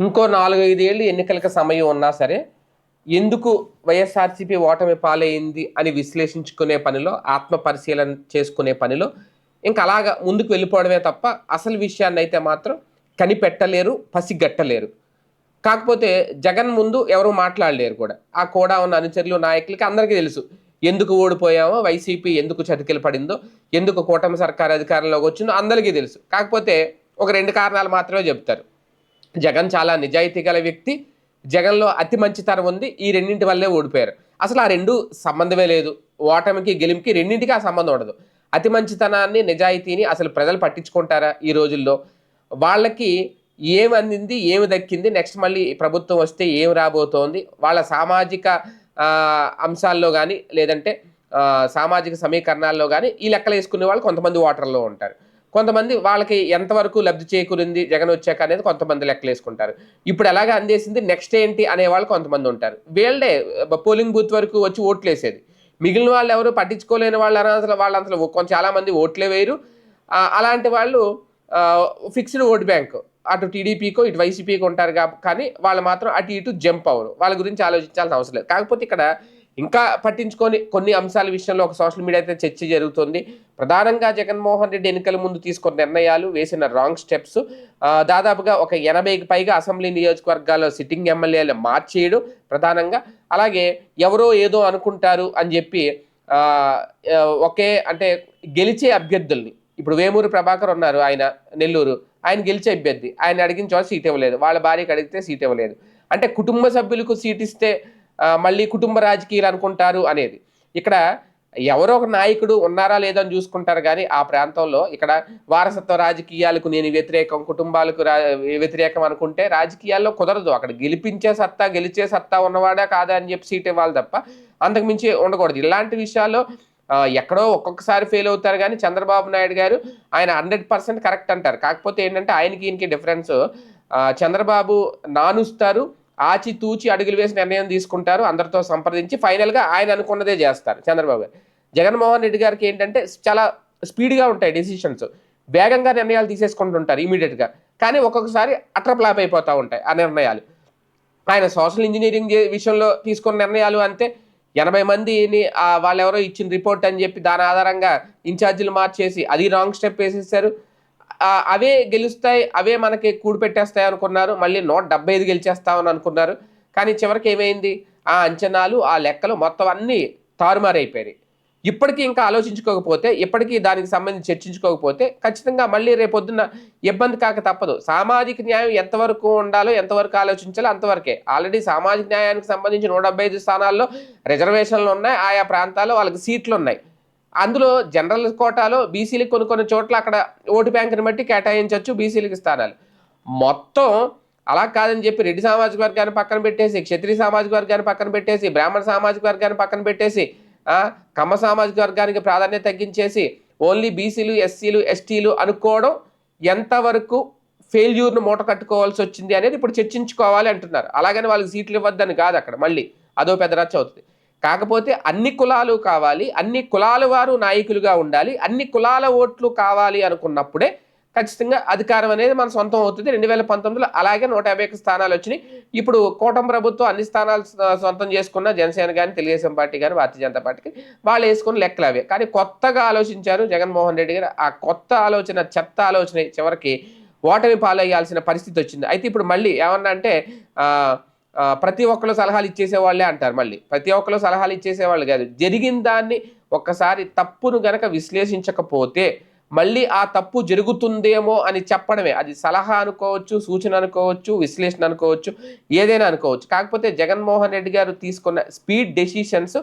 ఇంకో నాలుగైదేళ్ళు ఎన్నికలకు సమయం ఉన్నా సరే ఎందుకు వైఎస్ఆర్సీపీ ఓటమి పాలైంది అని విశ్లేషించుకునే పనిలో ఆత్మ పరిశీలన చేసుకునే పనిలో ఇంకా అలాగా ముందుకు వెళ్ళిపోవడమే తప్ప అసలు విషయాన్ని అయితే మాత్రం కనిపెట్టలేరు పసిగట్టలేరు. కాకపోతే జగన్ ముందు ఎవరు మాట్లాడలేరు కూడా. ఆ కూడా ఉన్న అనుచరులు నాయకులకి అందరికీ తెలుసు. ఎందుకు ఓడిపోయామో వైసీపీ ఎందుకు చతికిలు పడిందో ఎందుకు కూటమి సర్కార్ అధికారంలోకి వచ్చిందో అందరికీ తెలుసు. కాకపోతే ఒక రెండు కారణాలు మాత్రమే చెప్తారు. జగన్ చాలా నిజాయితీ గల వ్యక్తి. జగన్లో అతి మంచితనం ఉంది. ఈ రెండింటి వల్లే ఓడిపోయారు. అసలు ఆ రెండు సంబంధమే లేదు. ఓటమికి గెలుపుకి రెండింటికి ఆ సంబంధం ఉండదు. అతి మంచితనాన్ని నిజాయితీని అసలు ప్రజలు పట్టించుకుంటారా ఈ రోజుల్లో? వాళ్ళకి ఏమి అందింది ఏమి దక్కింది? నెక్స్ట్ మళ్ళీ ప్రభుత్వం వస్తే ఏం రాబోతోంది? వాళ్ళ సామాజిక అంశాల్లో కానీ లేదంటే సామాజిక సమీకరణాల్లో కానీ ఈ లెక్కలు వేసుకునే వాళ్ళు కొంతమంది ఓటర్లో ఉంటారు. కొంతమంది వాళ్ళకి ఎంతవరకు లబ్ధి చేకూరింది జగన్ వచ్చాక అనేది కొంతమంది లెక్కలు వేసుకుంటారు ఇప్పుడు ఎలాగ అందేసింది నెక్స్ట్ ఏంటి అనే వాళ్ళు కొంతమంది ఉంటారు. వీళ్ళే పోలింగ్ బూత్ వరకు వచ్చి ఓట్లు వేసేది మిగిలిన వాళ్ళు ఎవరు పట్టించుకోలేని వాళ్ళు అసలు వాళ్ళు కొంచెం చాలా మంది ఓట్లే వేయరు. అలాంటి వాళ్ళు ఫిక్స్డ్ ఓట్ బ్యాంక్ అటు టీడీపీకో ఇటు వైసీపీకో ఉంటారు కానీ వాళ్ళు మాత్రం అటు ఇటు జంప్ అవ్వరు. వాళ్ళ గురించి ఆలోచించాల్సిన అవసరం లేదు. కాకపోతే ఇక్కడ ఇంకా పట్టించుకొని కొన్ని అంశాల విషయంలో ఒక సోషల్ మీడియా అయితే చర్చ జరుగుతుంది. ప్రధానంగా జగన్మోహన్ రెడ్డి ఎన్నికల ముందు తీసుకున్న నిర్ణయాలు వేసిన రాంగ్ స్టెప్స్ దాదాపుగా ఒక ఎనభైకి పైగా అసెంబ్లీ నియోజకవర్గాల్లో సిట్టింగ్ ఎమ్మెల్యేలు మార్చేయడం ప్రధానంగా. అలాగే ఎవరో ఏదో అనుకుంటారు అని చెప్పి ఒకే అంటే గెలిచే అభ్యర్థుల్ని ఇప్పుడు వేమూరు ప్రభాకర్ ఉన్నారు ఆయన నెల్లూరు ఆయన గెలిచే అభ్యర్థి ఆయన అడిగిన చోట సీట్ ఇవ్వలేదు వాళ్ళ భార్యకి అడిగితే సీట్ ఇవ్వలేదు. అంటే కుటుంబ సభ్యులకు సీట్ ఇస్తే మళ్ళీ కుటుంబ రాజకీయాలు అనుకుంటారు అనేది. ఇక్కడ ఎవరో ఒక నాయకుడు ఉన్నారా లేదా అని చూసుకుంటారు కానీ ఆ ప్రాంతంలో ఇక్కడ వారసత్వ రాజకీయాలకు నేను వ్యతిరేకం కుటుంబాలకు రా వ్యతిరేకం అనుకుంటే రాజకీయాల్లో కుదరదు. అక్కడ గెలిపించే సత్తా గెలిచే సత్తా ఉన్నవాడా కాదా అని చెప్పి సీట్ ఇవ్వాలి తప్ప అంతకుమించి ఉండకూడదు. ఇలాంటి విషయాల్లో ఎక్కడో ఒక్కొక్కసారి ఫెయిల్ అవుతారు కానీ చంద్రబాబు నాయుడు గారు ఆయన హండ్రెడ్ పర్సెంట్ కరెక్ట్ అంటారు. కాకపోతే ఏంటంటే ఆయనకి ఈయనకి డిఫరెన్స్. చంద్రబాబు నానుస్తారు ఆచితూచి అడుగులు వేసి నిర్ణయం తీసుకుంటారు అందరితో సంప్రదించి ఫైనల్గా ఆయన అనుకున్నదే చేస్తారు. చంద్రబాబు గారు. జగన్మోహన్ రెడ్డి గారికి ఏంటంటే చాలా స్పీడ్గా ఉంటాయి డెసిషన్స్. వేగంగా నిర్ణయాలు తీసేసుకుంటుంటారు ఇమీడియట్గా. కానీ ఒక్కొక్కసారి అట్ర ఫ్లాప్ అయిపోతూ ఉంటాయి ఆ నిర్ణయాలు. ఆయన సోషల్ ఇంజనీరింగ్ విషయంలో తీసుకున్న నిర్ణయాలు అంతే ఎనభై మందిని వాళ్ళెవరో ఇచ్చిన రిపోర్ట్ అని చెప్పి దాని ఆధారంగా ఇన్ఛార్జీలు మార్చేసి అది రాంగ్ స్టెప్ వేసేసారు. అవే గెలుస్తాయి అవే మనకి కూడి పెట్టేస్తాయి అనుకున్నారు. మళ్ళీ నూట డెబ్బై ఐదు గెలిచేస్తామని అనుకున్నారు. కానీ చివరికి ఏమైంది? ఆ అంచనాలు ఆ లెక్కలు మొత్తం అన్నీ తారుమారైపోయాయి ఇప్పటికీ ఇంకా ఆలోచించుకోకపోతే ఇప్పటికీ దానికి సంబంధించి చర్చించుకోకపోతే ఖచ్చితంగా మళ్ళీ రేపొద్దున ఇబ్బంది కాక తప్పదు. సామాజిక న్యాయం ఎంతవరకు ఉండాలో ఎంతవరకు ఆలోచించాలో అంతవరకే. ఆల్రెడీ సామాజిక న్యాయానికి సంబంధించి నూట ఐదు స్థానాల్లో రిజర్వేషన్లు ఉన్నాయి. ఆయా ప్రాంతాల్లో వాళ్ళకి సీట్లు ఉన్నాయి. అందులో జనరల్ కోటాలో బీసీలకు కొన్ని కొన్ని చోట్ల అక్కడ ఓటు బ్యాంకుని బట్టి కేటాయించవచ్చు బీసీలకు స్థానాలు మొత్తం అలా కాదని చెప్పి రెడ్డి సామాజిక వర్గాన్ని పక్కన పెట్టేసి క్షత్రియ సామాజిక వర్గాన్ని పక్కన పెట్టేసి బ్రాహ్మణ సామాజిక వర్గాన్ని పక్కన పెట్టేసి కమ్మ సామాజిక వర్గానికి ప్రాధాన్యత తగ్గించేసి ఓన్లీ బీసీలు ఎస్సీలు ఎస్టీలు అనుకోవడం ఎంతవరకు ఫెయిల్యూర్ను మూట కట్టుకోవాల్సి వచ్చింది అనేది ఇప్పుడు చర్చించుకోవాలి అంటున్నారు. అలాగని వాళ్ళకి సీట్లు ఇవ్వద్దని కాదు అక్కడ మళ్ళీ. అదో పెద్ద రచ్చ అవుతుంది. కాకపోతే అన్ని కులాలు కావాలి అన్ని కులాల వారు నాయకులుగా ఉండాలి అన్ని కులాల ఓట్లు కావాలి అనుకున్నప్పుడే ఖచ్చితంగా అధికారం అనేది మన సొంతం అవుతుంది. రెండు వేల పంతొమ్మిదిలో అలాగే నూట యాభై ఒక్క స్థానాలు వచ్చినాయి. ఇప్పుడు కూటమి ప్రభుత్వం అన్ని స్థానాలు సొంతం చేసుకున్న జనసేన కానీ తెలుగుదేశం పార్టీ కానీ భారతీయ జనతా పార్టీకి వాళ్ళు వేసుకున్న లెక్కలు అవే. కానీ కొత్తగా ఆలోచించారు జగన్మోహన్ రెడ్డి గారు. ఆ కొత్త ఆలోచన చెత్త ఆలోచన చివరికి ఓటమి పాలయ్యాల్సిన పరిస్థితి వచ్చింది. అయితే ఇప్పుడు మళ్ళీ ఏమన్నా అంటే ఆ, ప్రతి ఒక్కరు సలహాలు ఇచ్చేసే వాళ్ళే అంటారు మళ్ళీ. ప్రతి ఒక్కరు సలహాలు ఇచ్చేసేవాళ్ళు కాదు. జరిగిన దాన్ని ఒక్కసారి తప్పును గనక విశ్లేషించకపోతే మళ్ళీ ఆ తప్పు జరుగుతుందేమో అని చెప్పడమే. అది సలహా అనుకోవచ్చు సూచన అనుకోవచ్చు విశ్లేషణ అనుకోవచ్చు ఏదైనా అనుకోవచ్చు. కాకపోతే జగన్మోహన్ రెడ్డి గారు తీసుకున్న స్పీడ్ డెసిషన్స్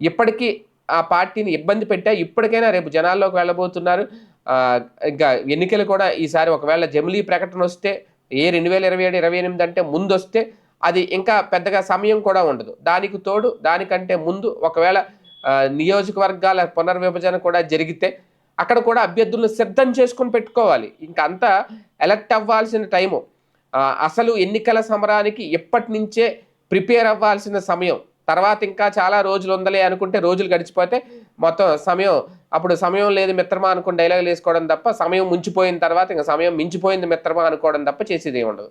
ఇప్పటికీ ఆ పార్టీని ఇబ్బంది పెట్టా ఇప్పటికైనా రేపు జనాల్లోకి వెళ్ళబోతున్నారు. ఇంకా ఎన్నికలు కూడా ఈసారి ఒకవేళ జమిలీ ప్రకటన వస్తే ఏ రెండు వేల ఇరవై ఏడు ఇరవై ఎనిమిది అంటే ముందు వస్తే అది ఇంకా పెద్దగా సమయం కూడా ఉండదు. దానికి తోడు దానికంటే ముందు ఒకవేళ నియోజకవర్గాల పునర్విభజన కూడా జరిగితే అక్కడ కూడా అభ్యర్థులను సిద్ధం చేసుకొని పెట్టుకోవాలి. ఇంకా అంతా ఎలక్ట్ అవ్వాల్సిన టైము. అసలు ఎన్నికల సమరానికి ఎప్పటి నుంచే ప్రిపేర్ అవ్వాల్సిన సమయం. తర్వాత ఇంకా చాలా రోజులు ఉందలే అనుకుంటే రోజులు గడిచిపోతే మొత్తం సమయం అప్పుడు సమయం లేదు మిత్రమా అనుకుని డైలాగులు వేసుకోవడం తప్ప సమయం ముంచిపోయిన తర్వాత ఇంకా సమయం మించిపోయింది మిత్రమా అనుకోవడం తప్ప చేసేది ఉండదు.